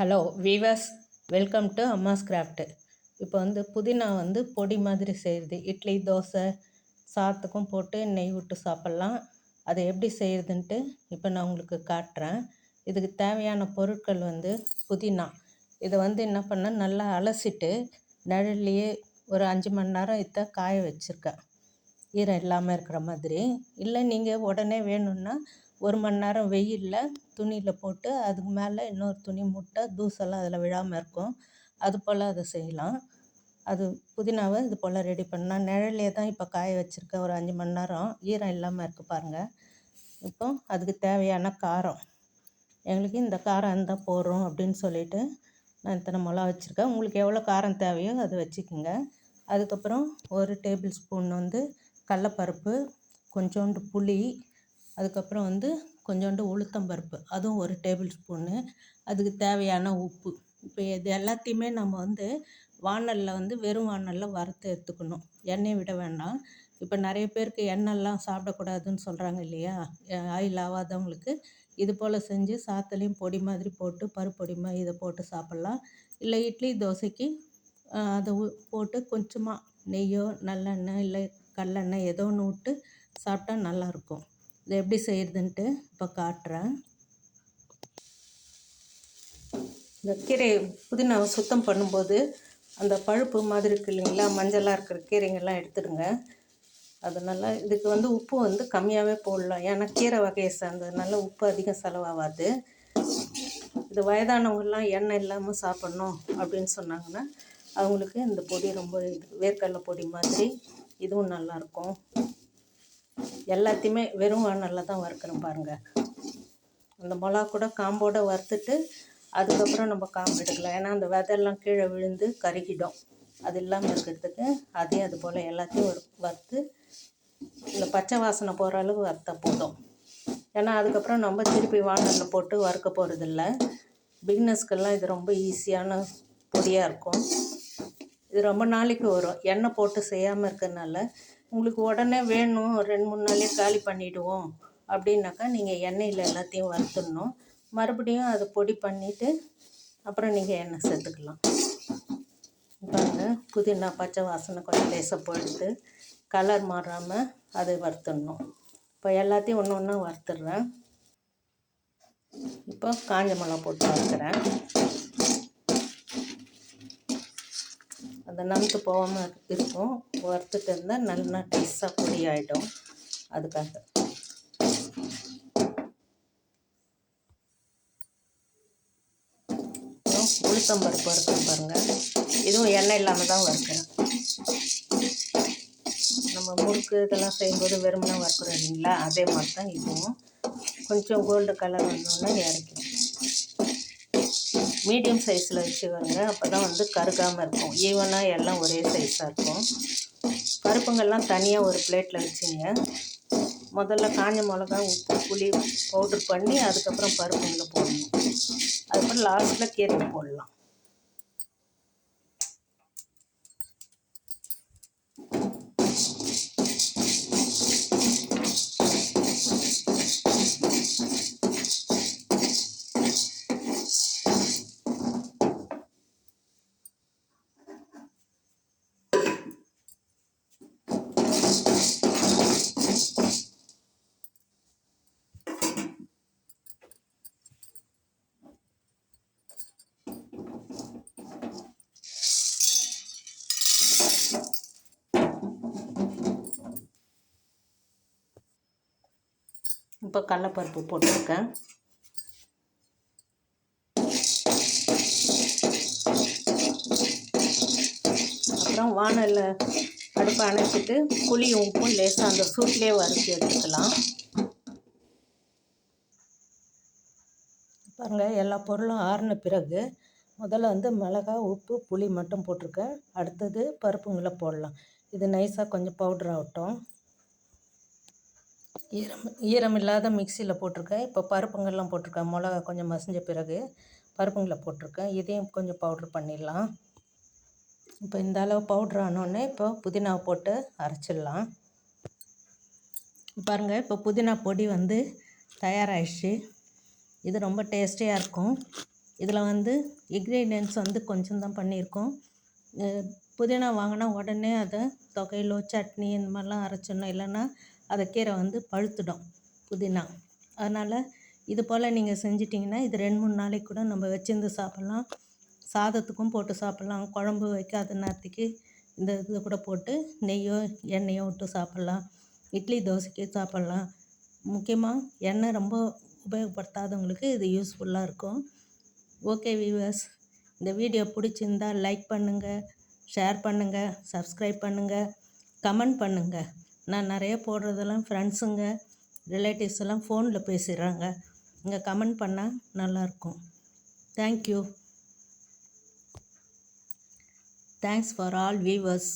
Hello viewers welcome to Amma's craft இப்போ வந்து புதினா வந்து பொடி மாதிரி செய்கிறது இட்லி தோசை சாத்துக்கும் போட்டு நெய் விட்டு சாப்பிட்லாம். அதை எப்படி செய்கிறதுன்ட்டு இப்போ நான் உங்களுக்கு காட்டுறேன். இதுக்கு தேவையான பொருட்கள் வந்து புதினா. இதை வந்து என்ன பண்ண நல்லா அலசிட்டு நிழல்லையே ஒரு அஞ்சு மணி நேரம் இத்த காய வச்சுருக்கேன். ஈரம் இல்லாமல் இருக்கிற மாதிரி. இல்லை நீங்கள் உடனே வேணும்னா ஒரு மணி நேரம் வெயிலில் துணியில் போட்டு அதுக்கு மேலே இன்னொரு துணி மூட்டை தூசெல்லாம் அதில் விழாமல் இருக்கும். அது போல் அதை செய்யலாம். அது புதினாவை இது போல் ரெடி பண்ணால் நிழல்லே தான் இப்போ காய வச்சுருக்கேன். ஒரு அஞ்சு மணி நேரம். ஈரம் இல்லாமல் இருக்குது பாருங்கள் இப்போ அதுக்கு தேவையான காரம். எங்களுக்கு இந்த காரம் இருந்தால் போடுறோம் அப்படின்னு சொல்லிட்டு நான் இத்தனை மிளகா வச்சுருக்கேன். உங்களுக்கு எவ்வளோ காரம் தேவையோ அதை வச்சுக்கோங்க. அதுக்கப்புறம் ஒரு டேபிள் ஸ்பூன் வந்து கடலப்பருப்பு கொஞ்சோண்டு புளி அதுக்கப்புறம் வந்து கொஞ்சோண்டு உளுத்தம்பருப்பு அதுவும் ஒரு டேபிள் ஸ்பூனு. அதுக்கு தேவையான உப்பு. இப்போ இது எல்லாத்தையுமே நம்ம வந்து வாணலில் வந்து வெறும் வாணலில் வறுத்து எடுத்துக்கணும். எண்ணெய் விட வேண்டாம். இப்போ நிறைய பேருக்கு எண்ணெய்லாம் சாப்பிடக்கூடாதுன்னு சொல்கிறாங்க இல்லையா? ஆயில் ஆகாதவங்களுக்கு இது போல் செஞ்சு சாத்துலேயும் பொடி மாதிரி போட்டு பருப்பொடி மாதிரி இதை போட்டு சாப்பிட்லாம். இல்லை இட்லி தோசைக்கு அதை போட்டு கொஞ்சமாக நெய்யோ நல்லெண்ணெய் இல்லை கடலெண்ணெய் ஏதோ ஒன்று விட்டு சாப்பிட்டா நல்லாயிருக்கும் இதை எப்படி செய்கிறதுன்ட்டு இப்போ காட்டுறேன். இந்த கீரை புதினாவை சுத்தம் பண்ணும்போது அந்த பழுப்பு மாதிரி இருக்கு இல்லைங்களா மஞ்சளாக இருக்கிற கீரைங்கள்லாம் எடுத்துடுங்க. அதனால் இதுக்கு வந்து உப்பு வந்து கம்மியாகவே போடலாம். ஏன்னா கீரை வகையை சார்ந்ததுனால உப்பு அதிகம் செலவாகாது. இது வயதானவங்கெல்லாம் எண்ணெய் இல்லாமல் சாப்பிட்ணும் அப்படின்னு சொன்னாங்கன்னா அவங்களுக்கு இந்த பொடி ரொம்ப இது வேர்க்கடலை பொடி மாதிரி இதுவும் நல்லாயிருக்கும் எல்லாத்தையுமே வெறும் வானலில் தான் வறுக்கணும் பாருங்கள் அந்த மிளகா கூட காம்போடு வறுத்துட்டு அதுக்கப்புறம் நம்ம காம்பு எடுக்கலாம். ஏன்னா அந்த விதெல்லாம் கீழே விழுந்து கருகிடும். அது இல்லாமல் இருக்கிறதுக்கு அதையும் அது போல் எல்லாத்தையும் வறுத்து இந்த பச்சை வாசனை போகிற அளவு வறுத்த போதும். ஏன்னா அதுக்கப்புறம் நம்ம திருப்பி வானலில் போட்டு வறுக்க போகிறதில்ல பிக்னஸ்க்கெல்லாம் இது ரொம்ப ஈஸியான பொடியாக இருக்கும். இது ரொம்ப நாளைக்கு வரும். எண்ணெய் போட்டு செய்யாமல் இருக்கிறதுனால உங்களுக்கு உடனே வேணும் ரெண்டு மூணு நாளே காலி பண்ணிவிடுவோம் அப்படின்னாக்கா நீங்கள் எண்ணெயில் எல்லாத்தையும் வறுத்துடணும். மறுபடியும் அதை பொடி பண்ணிவிட்டு அப்புறம் நீங்கள் எண்ணெய் சேர்த்துக்கலாம். பாருங்க புதினா பச்சை வாசனை கொஞ்சம் லேசாக போயிடுது கலர் மாறாமல் அதை வறுத்துடணும். இப்போ எல்லாத்தையும் ஒன்று ஒன்றா வறுத்துடுறேன். இப்போ காஞ்ச மிளகா போட்டு வறுக்கிறேன். அது நமுத்து போகாமல் இருக்கும். வறுத்துட்டு இருந்தால் நல்லா டேஸ்ட்டாக பொடி ஆகிடும் அதுக்காக. உளுத்தம்பருப்பு வறுக்கிறேன் பாருங்கள் இதுவும் எண்ணெய் இல்லாமல் தான் வறுக்கிறேன் நம்ம முறுக்கு இதெல்லாம் செய்யும்போது வெறுமனா வறுக்கிறோம் இல்லைங்களா? அதே மாதிரி தான் இதுவும். கொஞ்சம் கோல்டு கலர் வந்தோன்னா இறக்கிடும் மீடியம் சைஸில் வச்சுக்கோங்க அப்போ தான் வந்து கருகாமல் இருக்கும். ஈவனாக எல்லாம் ஒரே சைஸாக இருக்கும். பருப்புங்கள்லாம் தனியாக ஒரு பிளேட்டில் வச்சுங்க. முதல்ல காஞ்ச மிளகா உப்பு புளி பவுட்ரு பண்ணி அதுக்கப்புறம் பருப்புங்களை போடணும். அதுக்கப்புறம் லாஸ்ட்டில் கீரை போடலாம். இப்போ கடலப்பருப்பு போட்டிருக்கேன். அப்புறம் வானலில் அடுப்பை அணைச்சிட்டு புளியும் உப்பும் லேசாக அந்த சூட்லேயே வறுத்து எடுத்துக்கலாம். பாருங்கள் எல்லா பொருளும் ஆறின பிறகு முதல்ல வந்து மிளகா உப்பு புளி மட்டும் போட்டிருக்கேன். அடுத்தது பருப்புங்களை போடலாம். இது நைஸாக கொஞ்சம் பவுட்ரு ஆகட்டும். ஈரம் ஈரம் இல்லாத மிக்சியில் போட்டிருக்கேன். இப்போ பருப்புங்கள்லாம் போட்டிருக்கேன். மிளகா கொஞ்சம் மசிஞ்ச பிறகு பருப்புங்களை போட்டிருக்கேன். இதையும் கொஞ்சம் பவுட்ரு பண்ணிடலாம். இப்போ இந்த அளவு பவுட்ரு ஆனோடனே இப்போ புதினாவை போட்டு அரைச்சிடலாம். பாருங்கள் இப்போ புதினா பொடி வந்து தயாராகிடுச்சு இது ரொம்ப டேஸ்டியாக இருக்கும். இதில் வந்து இன்க்ரீடியன்ட்ஸ் வந்து கொஞ்சம் தான் பண்ணியிருக்கோம். புதினா வாங்கினா உடனே அதை தொகையிலோ சட்னி இந்த மாதிரிலாம் அரைச்சிடணும். இல்லைன்னா அதை கீரை வந்து பழுத்துடும் புதினா. அதனால் இது போல் நீங்கள் செஞ்சிட்டிங்கன்னா இது ரெண்டு மூணு நாளைக்கு கூட நம்ம வச்சிருந்து சாப்பிட்லாம். சாதத்துக்கும் போட்டு சாப்பிட்லாம். குழம்பு வைக்காத நேரத்துக்கு இந்த இது கூட போட்டு நெய்யோ எண்ணெயோ விட்டு சாப்பிட்லாம். இட்லி தோசைக்கு சாப்பிட்லாம். முக்கியமாக எண்ணெய் ரொம்ப உபயோகப்படுத்தாதவங்களுக்கு இது யூஸ்ஃபுல்லாக இருக்கும். ஓகே வியூவர்ஸ் இந்த வீடியோ பிடிச்சிருந்தா லைக் பண்ணுங்கள் ஷேர் பண்ணுங்கள் சப்ஸ்கிரைப் பண்ணுங்கள் கமெண்ட் பண்ணுங்கள் நான் நிறைய போடுறதெல்லாம் ஃப்ரெண்ட்ஸுங்க ரிலேட்டிவ்ஸ் எல்லாம் ஃபோனில் பேசிடுறாங்க. இங்கே கமெண்ட் பண்ணால் நல்லாயிருக்கும். Thank you thanks for all viewers